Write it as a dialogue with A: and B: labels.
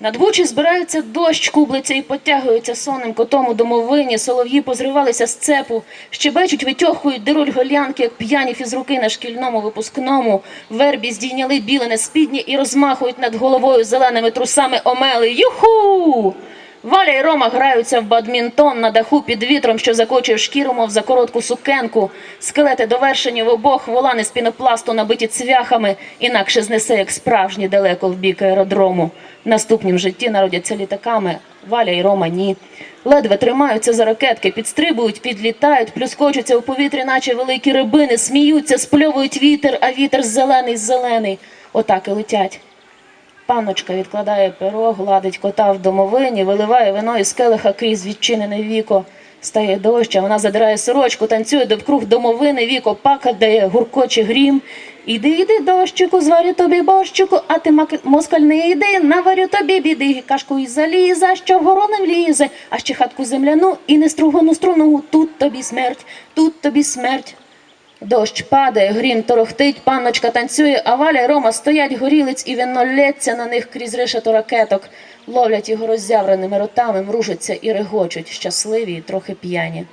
A: Над Бучі збирається дощ, кублиця і потягується сонним котом у домовині, солов'ї позривалися з цепу, щебечуть, витьохують, дируль голянки, як п'яні фізруки на шкільному випускному, вербі здійняли білене спідні і розмахують над головою зеленими трусами омели. Юху! Валя і Рома граються в бадмінтон на даху під вітром, що закочує шкіру, мов за коротку сукенку. Скелети довершені в обох, волани з пінопласту набиті цвяхами, інакше знесе, як справжні далеко в бік аеродрому. Наступнім житті народяться літаками. Валя і Рома ні. Ледве тримаються за ракетки, підстрибують, підлітають, плюскочуться у повітрі, наче великі рибини, сміються, спльовують вітер, а вітер зелений, зелений. Отак і летять. Панночка відкладає перо, гладить кота в домовині, виливає вино із келиха крізь відчинене віко. Стає дощ, а вона задирає сорочку, танцює довкруг домовини, віко пакає, гуркоче грім. Іди, іди, дощику, зварю тобі борщику, а ти москаль не йди, наварю тобі біди, кашку із заліза, що вгору не влізе, а ще хатку земляну і нестругану струну, тут тобі смерть, тут тобі смерть. Дощ падає, грім торохтить, панночка танцює, а Валя й Рома стоять горілиць і вино лється на них крізь решето ракеток, ловлять його роззявреними ротами, мружаться і регочуть, щасливі і трохи п'яні.